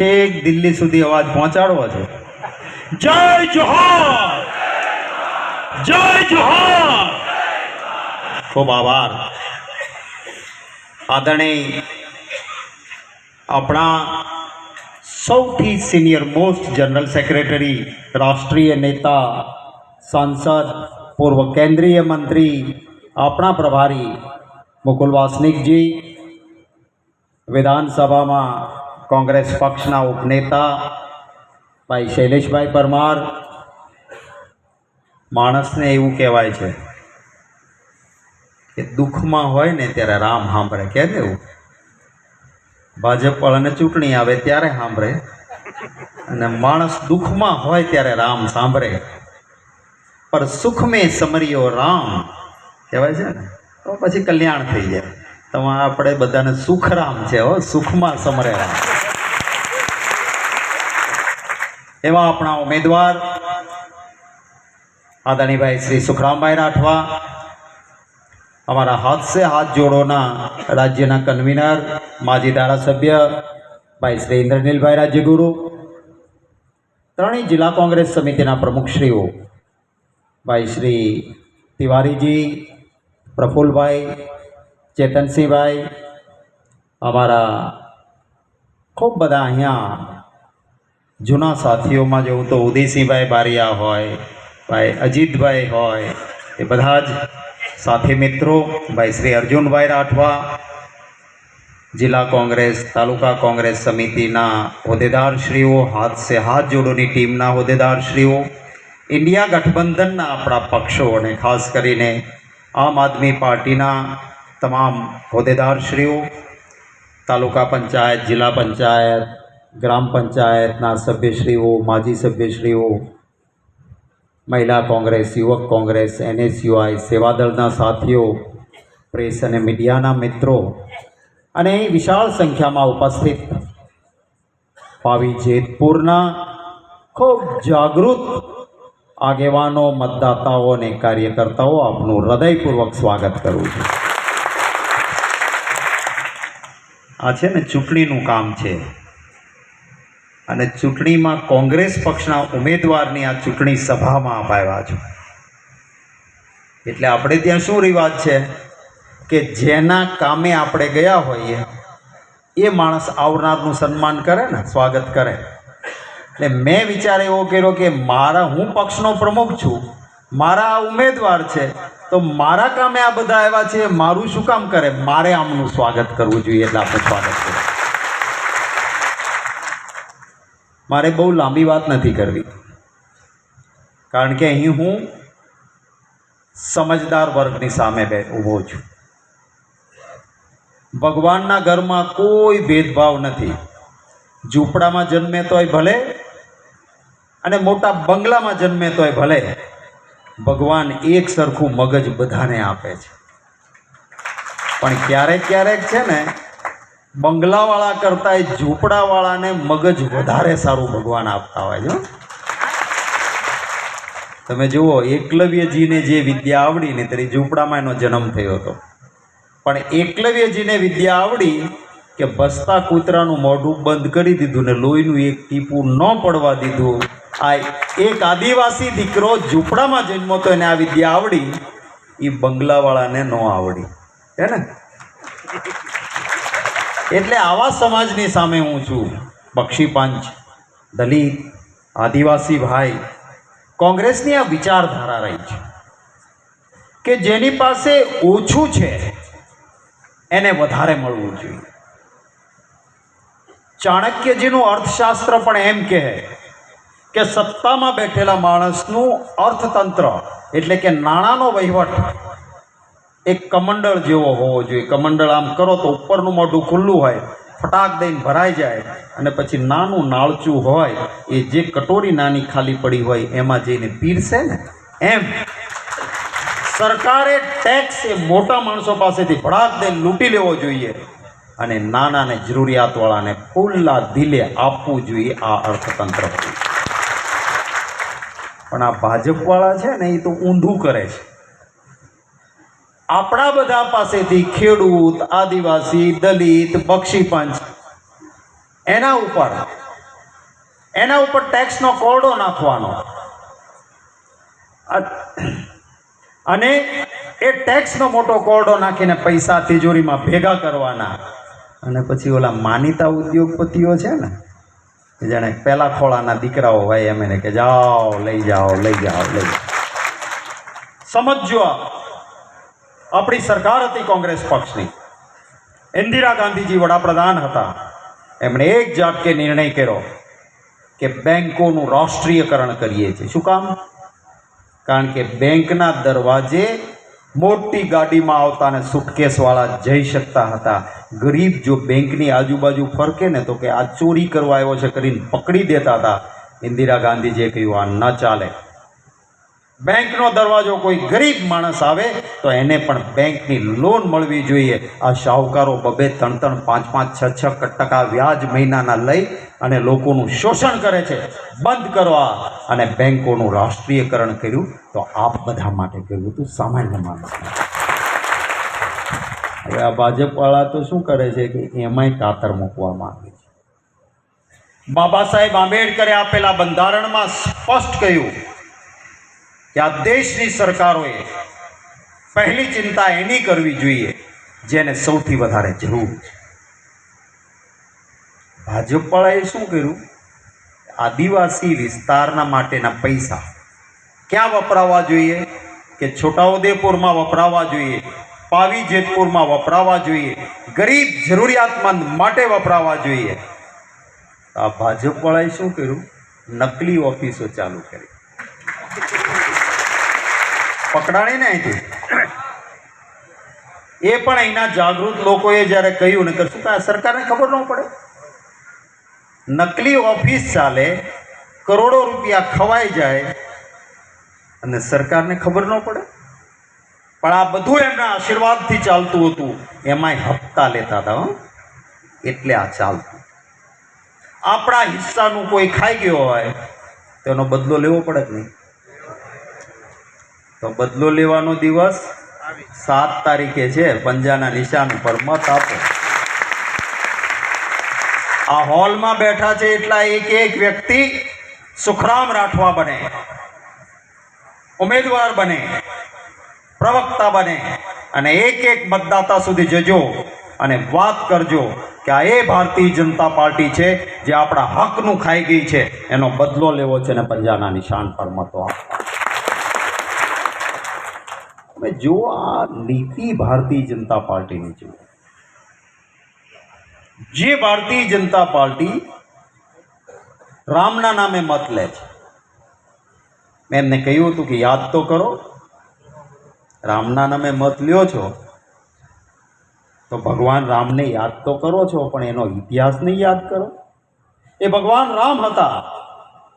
છેક દિલ્હી સુધી અવાજ પહોંચાડવો છે. જય જોહાર! જય જોહાર! ખૂબ આભાર. આદરણીય આપણા સૌથી સિનિયર મોસ્ટ જનરલ સેક્રેટરી, રાષ્ટ્રીય નેતા, સાંસદ, પૂર્વ કેન્દ્રીય મંત્રી, આપણા પ્રભારી મુકુલ વાસનિકજી વિધાનસભામાં કોંગ્રેસ પક્ષના ઉપનેતા ભાઈ શૈલેષભાઈ પરમાર માણસને એવું કહેવાય છે કે દુઃખમાં હોય ને ત્યારે રામ સાંભળે, કે ભાજપ વાળાને ચૂંટણી આવે ત્યારે સાંભળે. અને માણસ દુઃખમાં હોય ત્યારે રામ સાંભળે. પણ સુખ મેં સમર્યો રામ, કહેવાય છે ને? તો પછી કલ્યાણ થઈ જાય. તમારે આપણે બધાને સુખરામ છે હો, સુખમાં સમરે એવા આપણા ઉમેદવાર આદાણીભાઈ શ્રી સુખરામભાઈ રાઠવા, અમારા હાથ સે હાથ જોડોના રાજ્યના કન્વીનર, માજી ધારાસભ્ય ભાઈ શ્રી ઇન્દ્રનીલભાઈ રાજ્યગુરુ, ત્રણેય જિલ્લા કોંગ્રેસ સમિતિના પ્રમુખશ્રીઓ, ભાઈ શ્રી તિવારીજી, પ્રફુલભાઈ ચેતનસિંહભાઈ અમારા ખૂબ બધા અહીંયા જૂના સાથીઓમાં જવું તો ઉદયસિંહભાઈ બારિયા હોય, ભાઈ અજીતભાઈ હોય, એ બધા જ સાથી મિત્રો, ભાઈ શ્રી અર્જુનભાઈ રાઠવા, જિલ્લા કોંગ્રેસ, તાલુકા કોંગ્રેસ સમિતિના હોદ્દેદારશ્રીઓ, હાથ સે હાથ જોડોની ટીમના હોદ્દેદારશ્રીઓ, ઇન્ડિયા ગઠબંધનના આપણા પક્ષો અને ખાસ કરીને આમ આદમી પાર્ટીના તમામ હોદ્દેદારશ્રીઓ તાલુકા પંચાયત, જિલ્લા પંચાયત, ગ્રામ પંચાયતના સભ્યશ્રીઓ, માજી સભ્યશ્રીઓ, મહિલા કોંગ્રેસ, યુવક કોંગ્રેસ, એનએસયુઆઈ, સેવાદળના સાથીઓ, પ્રેસ અને મીડિયાના મિત્રો અને વિશાળ સંખ્યામાં ઉપસ્થિત પાવી જેતપુરના ખૂબ જાગૃત આગેવાનો, મતદાતાઓ અને કાર્યકર્તાઓ આપનું હૃદયપૂર્વક સ્વાગત કરું છું. આ છે ને ચૂંટણીનું કામ છે. અને ચૂંટણીમાં કોંગ્રેસ પક્ષના ઉમેદવારની આ ચૂંટણી સભામાં અપાવ્યા છો. એટલે આપણે ત્યાં શું રિવાજ છે? કે જેના કામે આપણે ગયા હોઈએ, એ માણસ આવનારનું સન્માન કરે ને, સ્વાગત કરે. એટલે મેં વિચાર એવો કર્યો કે મારા હું પક્ષનો પ્રમુખ છું મારા ઉમેદવાર છે, તો મારા કામે આ બધા આવ્યા છે, મારું શું કામ કરે? મારે આમનું સ્વાગત કરવું જોઈએ એટલે આપણે સ્વાગત કરીએ મારે બહુ લાંબી વાત નથી કરવી. કારણ કે અહીં હું સમજદાર વર્ગની સામે બે ઊભો છું. ભગવાનના ઘરમાં કોઈ ભેદભાવ નથી. ઝૂંપડામાં જન્મે તોય ભલે અને મોટા બંગલામાં જન્મે તોય ભલે. ભગવાન એક સરખું મગજ બધાને આપે છે. પણ ક્યારેક ક્યારેક છે ને, બંગલાવાળા કરતાં ઝૂંપડાવાળાને મગજ વધારે સારું ભગવાન આપતા હોય છે તમે જુઓ, એકલવ્યજીને જે વિદ્યા આવડી ને ત્યારે ઝૂંપડામાં એનો જન્મ થયો હતો. પણ એકલવ્યજીને વિદ્યા આવડી કે બસતા કૂતરાનું મોઢું બંધ કરી દીધું ને લોહીનું એક ટીપું ન પડવા દીધું આ એક આદિવાસી દીકરો ઝૂંપડામાં જન્મો તો એને આ વિદ્યા આવડી. એ બંગલાવાળાને ન આવડી. હે ને? એટલે આવા સમાજની સામે હું છું. બક્ષી પંચ દલિત, આદિવાસી ભાઈ, કોંગ્રેસની આ વિચારધારા રહી છે કે જેની પાસે ઓછું છે, એને વધારે મળવું જોઈએ. ચાણક્યજીનું અર્થશાસ્ત્ર પણ એમ કહે કે સત્તામાં બેઠેલા માણસનું અર્થતંત્ર એટલે કે નાણાંનો વહીવટ એક કમંડળ જેવો હોવો જોઈએ. કમંડળ આમ કરો તો ઉપરનું મોઢું ખુલ્લું હોય, ફટાક દઈને ભરાઈ જાય અને પછી નાનું નાળચું હોય, એ જે કટોરી નાની ખાલી પડી હોય એમાં જઈને પીરશે ને? એમ. સરકારે ટેક્સ એ મોટા માણસો પાસેથી ભડાક દઈને લૂંટી લેવો જોઈએ અને નાનાને જરૂરિયાતવાળાને ખુલ્લા દિલે આપવું જોઈએ આ અર્થતંત્ર. પણ આ ભાજપવાળા છે ને એ તો ઊંધું કરે છે. આપણા બધા પાસેથી ખેડૂત, આદિવાસી, દલિત બક્ષીપંચ એના ઉપર એના ઉપર ટેક્સનો કોરડો નાખવાનો. અને એ ટેક્સનો મોટો કોરડો નાખીને પૈસા તિજોરીમાં ભેગા કરવાના. અને પછી ઓલા માનીતા ઉદ્યોગપતિઓ છે ને જાણે પેલા ખોળાના દીકરાઓ હોય એમ એને કે જાઓ, લઈ જાઓ લઈ જાઓ લઈ જાઓ. સમજજો આ. આપણી સરકાર હતી કોંગ્રેસ પક્ષની. ઇન્દિરા ગાંધીજી વડાપ્રધાન હતા. એમણે એક ઝાટકે નિર્ણય કર્યો કે બેંકોનું રાષ્ટ્રીયકરણ કરીએ છીએ. શું કામ? કારણ કે બેંકના દરવાજે મોટી ગાડીમાં આવતા અને સુટકેસવાળા જઈ શકતા હતા. ગરીબ જો બેંકની આજુબાજુ ફરકે ને તો કે આ ચોરી કરવા આવ્યો છે કરીને પકડી દેતા હતા. ઇન્દિરા ગાંધીજીએ કહ્યું, આ ન ચાલે. બેંકનો દરવાજો કોઈ ગરીબ માણસ આવે તો એને પણ બેંકની લોન મળવી જોઈએ. આ શાહુકારો બબે ત્રણ ત્રણ પાંચ પાંચ છ છ ટકા વ્યાજ મહિનાના લઈ અને લોકોનું શોષણ કરે છે. બંધ કરવા. અને બેંકોનું રાષ્ટ્રીયકરણ કર્યું તો આપ બધા માટે કર્યું હતું સામાન્ય માણસ. હવે આ ભાજપવાળા તો શું કરે છે કે એમાંય કાતર મૂકવા માંગે છે. બાબા સાહેબ આંબેડકરે આપેલા બંધારણમાં સ્પષ્ટ કહ્યું કે આ દેશની સરકારોએ પહેલી ચિંતા એની કરવી જોઈએ જેને સૌથી વધારે જરૂર છે. ભાજપવાળાએ શું કર્યું? આદિવાસી વિસ્તારના માટેના પૈસા ક્યાં વપરાવા જોઈએ? કે છોટાઉદેપુરમાં વપરાવા જોઈએ? પાવી જેતપુરમાં વપરાવા જોઈએ. ગરીબ જરૂરિયાતમંદ માટે વપરાવા જોઈએ. આ ભાજપવાળાએ શું કર્યું? નકલી ઓફિસો ચાલુ કરી. પકડાણી ને અહીંથી? એ પણ અહીંના જાગૃત લોકોએ જ્યારે કહ્યું ને કરશું તો આ સરકારને ખબર ન પડે? નકલી ઓફિસ ચાલે, કરોડો રૂપિયા ખવાઈ જાય, અને સરકારને ખબર ન પડે? પણ આ બધું એમના આશીર્વાદથી ચાલતું હતું. એમાંય હપ્તા લેતા હતા. એટલે આ ચાલતું. આપણા હિસ્સાનું કોઈ ખાઈ ગયો હોય, તો એનો બદલો લેવો પડે જ નહીં? તો બદલો લેવાનો દિવસ સાત તારીખે છે, પંજાના નિશાન પર મત આપો. આ હોલમાં બેઠા છે એટલા એક એક વ્યક્તિ સુખરામ રાઠવા બને, ઉમેદવાર બને. પ્રવક્તા બને અને એક એક મતદાતા સુધી જજો અને વાત કરજો કે આ એ ભારતીય જનતા પાર્ટી છે જે આપણા હકનું ખાઈ ગઈ છે. એનો બદલો લેવો છે અને પંજાના નિશાન પર મતો આપવા જુઓ આ નીતિ ભારતીય જનતા પાર્ટીની જુઓ જે ભારતીય જનતા પાર્ટી રામના નામે મત લે છે. મેં એમને કહ્યું હતું કે યાદ તો કરો રામના નામે મત લ્યો છો. તો ભગવાન રામને યાદ તો કરો છો, પણ એનો ઇતિહાસ નહીં યાદ કરો. એ ભગવાન રામ હતા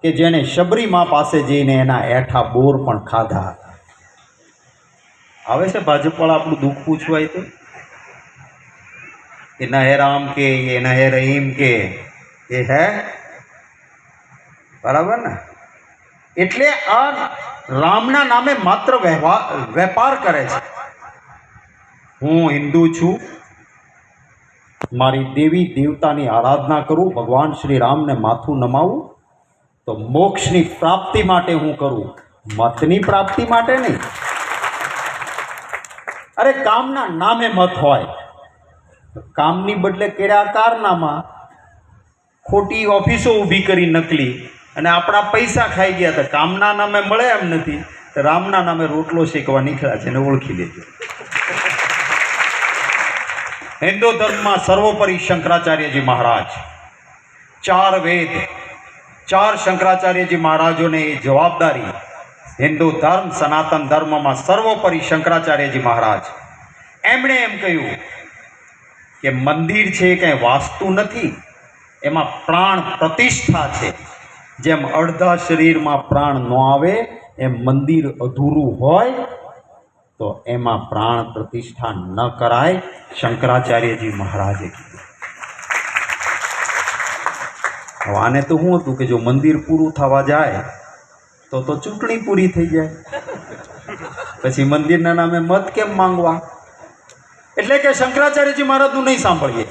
કે જેણે શબરીમા પાસે જઈને એના એઠા બોર પણ ખાધા હતા. આવે છે ભાજપવાળા આપણું દુઃખ પૂછવાય તો? એ ન હે રામ કે, એ નહે રહીમ કે, એ હે? બરાબર ને? એટલે આ રામના નામે માત્ર વેપાર કરે છે. હું હિન્દુ છું. મારી દેવી દેવતાની આરાધના કરું, ભગવાન શ્રી રામને માથું નમાવું, તો મોક્ષની પ્રાપ્તિ માટે હું કરું. મતની પ્રાપ્તિ માટે નહીં. અરે, કામના નામે મત હોય. કામની બદલે કર્યા કારનામાં ખોટી ઓફિસો ઊભી કરી નકલી. અને આપણા પૈસા ખાઈ ગયા તો કામના નામે મળે એમ નથી રામના નામે રોટલો શેકવા નીકળ્યા છે એને ઓળખી લેજો. હિન્દુ ધર્મમાં સર્વોપરી શંકરાચાર્યજી મહારાજ. ચાર વેદ, ચાર શંકરાચાર્યજી મહારાજોને એ જવાબદારી હિન્દુ ધર્મ, સનાતન ધર્મમાં સર્વોપરી શંકરાચાર્યજી મહારાજ. એમણે એમ કહ્યું કે મંદિર છે એ કંઈ વાસ્તુ નથી, એમાં પ્રાણ પ્રતિષ્ઠા છે. જેમ અડધા શરીરમાં પ્રાણ ન આવે, એમ મંદિર અધૂરું હોય, તો એમાં પ્રાણ પ્રતિષ્ઠા ન કરાય, શંકરાચાર્યજી મહારાજે કીધું. હવે આને તો શું હતું કે જો મંદિર પૂરું થવા જાય, તો તો ચૂંટણી પૂરી થઈ જાય. પછી મંદિરના નામે મત કેમ માંગવા? એટલે કે શંકરાચાર્યજી મહારાજનું નહીં સાંભળીએ.